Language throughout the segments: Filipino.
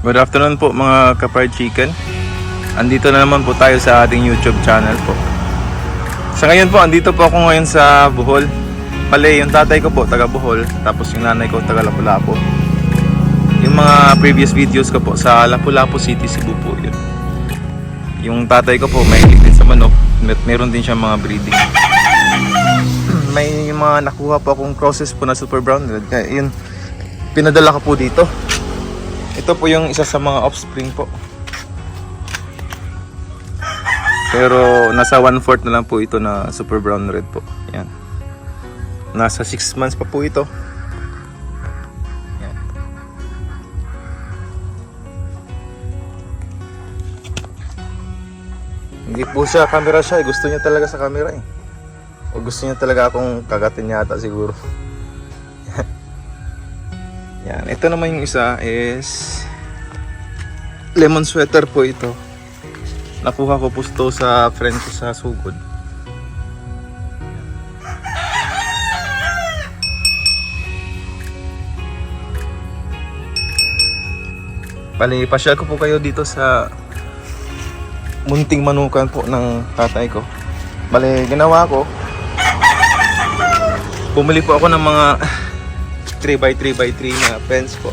Good afternoon po mga kapard chicken. Andito na naman po tayo sa ating YouTube channel po. Sa ngayon po, andito po ako ngayon sa Bohol. Pali, yung tatay ko po, taga Bohol. Tapos yung nanay ko, taga Lapu-Lapu. Yung mga previous videos ko po, sa Lapu-Lapu City, Cebu po yun. Yung tatay ko po, may din sa manok. Mer- Meron din siya mga breeding. may mga nakuha po akong crosses po na super brown red. Yun, pinadala ko po dito. Ito po yung isa sa mga offspring po. Pero nasa 1/4 na lang po ito na super brown red po. Yan. Nasa 6 months pa po ito. Yan. Hindi po siya camera shy. Gusto niya talaga sa camera eh. O gusto niya talaga akong kagatin yata siguro. Yan. Ito naman yung isa is lemon sweater po ito. Nakuha ko po ito sa friend ko sa Sugod. Bali, pasyal ko po kayo dito sa munting manukan po ng tatay ko. Bali, ginawa ko, bumili po ako ng mga 3x3x3 na pens po.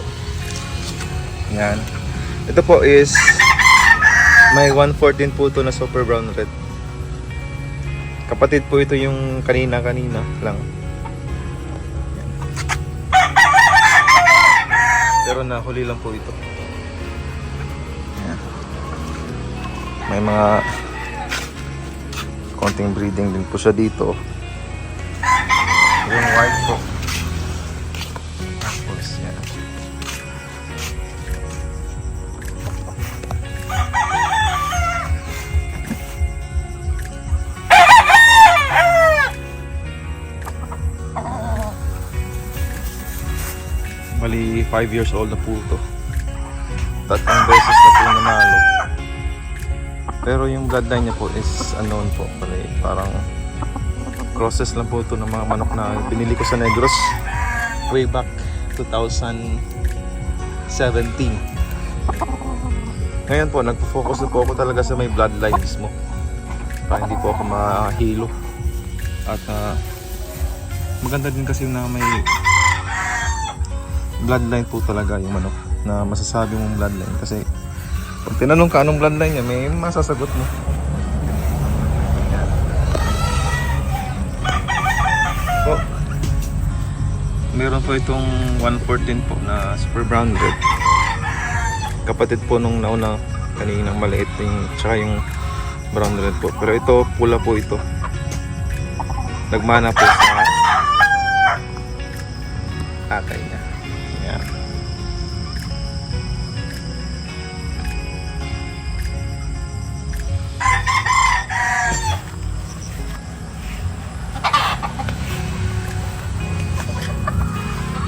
Yan. Ito po is may 114 po ito na super brown red. Kapatid po ito yung kanina-kanina lang. Yan. Pero nahuli lang po ito. Yan. May mga konting breeding din po siya dito. Yung white po. Bali, 5 years old na po ito. Tatlong beses na po nanalo. Pero yung bloodline niya po is unknown po. Bali, parang crosses lang po ito ng mga manok na binili ko sa Negros way back 2017. Ngayon po, nagpo-focus na po ako talaga sa may bloodline mismo. Para hindi po ako mahilo. At ah, maganda din kasi na may bloodline po talaga yung manok na masasabi mong bloodline. Kasi pag tinanong ka anong bloodline niya may masasagot mo. Po. Meron po itong 114 po na super brown red kapatid po nung nauna kaninang maliit yung tsaka yung brown red po. Pero ito pula po ito. Nagmana po sa tatay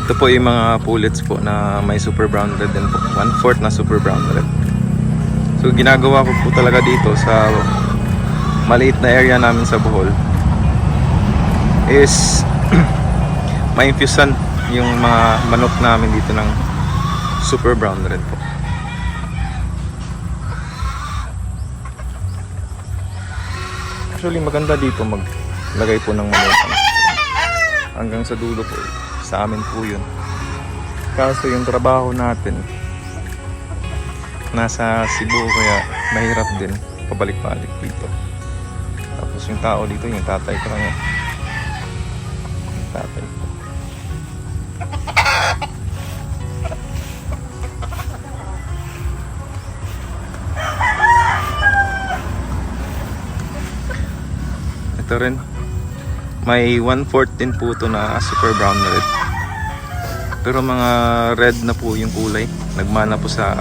Ito po yung mga pullets po na may super brown red din po. One fourth na super brown red. So ginagawa ko po talaga dito sa maliit na area namin sa Bohol is ma-infusean yung mga manok namin dito ng super brown red po. Actually maganda dito maglagay po ng manok. Hanggang sa dulo po sa amin po yun. Kaso yung trabaho natin nasa Cebu kaya mahirap din pabalik-balik dito. Tapos yung tao dito, yung tatay ko lang yan. Yung tatay ko. Ito rin. May 114 po ito na super brown red. Pero mga red na po yung kulay. Nagmana po sa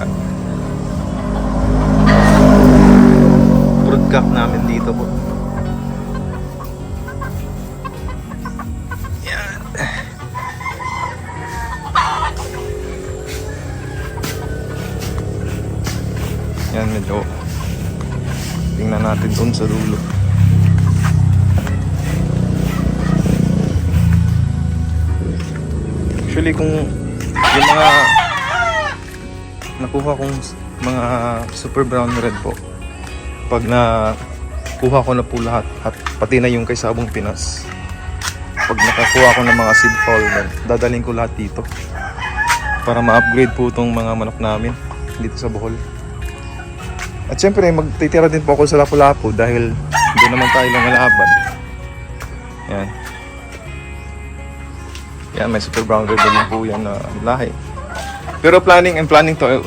brood cock namin dito po. Yan. Yan medyo tingnan natin dun sa dulo. Actually kung yung mga nakuha kong mga super brown red po. Pag na kuha ko na po lahat at pati na yung kay Sabong Pinas. Pag nakakuha ko ng mga seed fall, dadaling ko lahat dito. Para ma-upgrade po itong mga manok namin dito sa Bohol. At syempre, magtitira din po ako sa Lapu-Lapu dahil doon naman tayo lang laban. Yan. Yan, may super brown na din po yan na lahi. Pero planning and planning to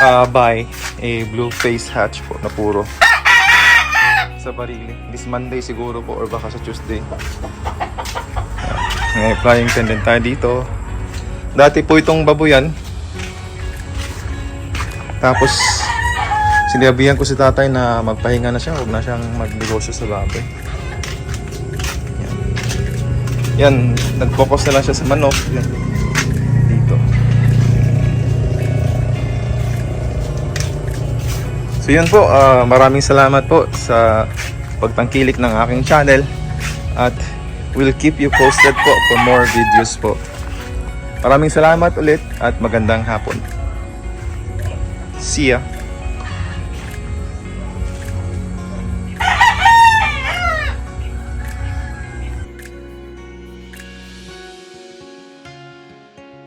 uh, buy a blue face hatch po na puro sa Barili. This Monday siguro po or baka sa Tuesday. May flying tendon tayo dito. Dati po itong baboyan. Tapos sinabihan ko si tatay na magpahinga na siya, huwag na siyang magnegosyo sa baboy. Yan. Nag-focus na lang siya sa manok. Yan. Dito. So yun po, ah, maraming salamat po sa pagtangkilik ng aking channel at we'll keep you posted po for more videos po. Maraming salamat ulit at magandang hapon. See ya!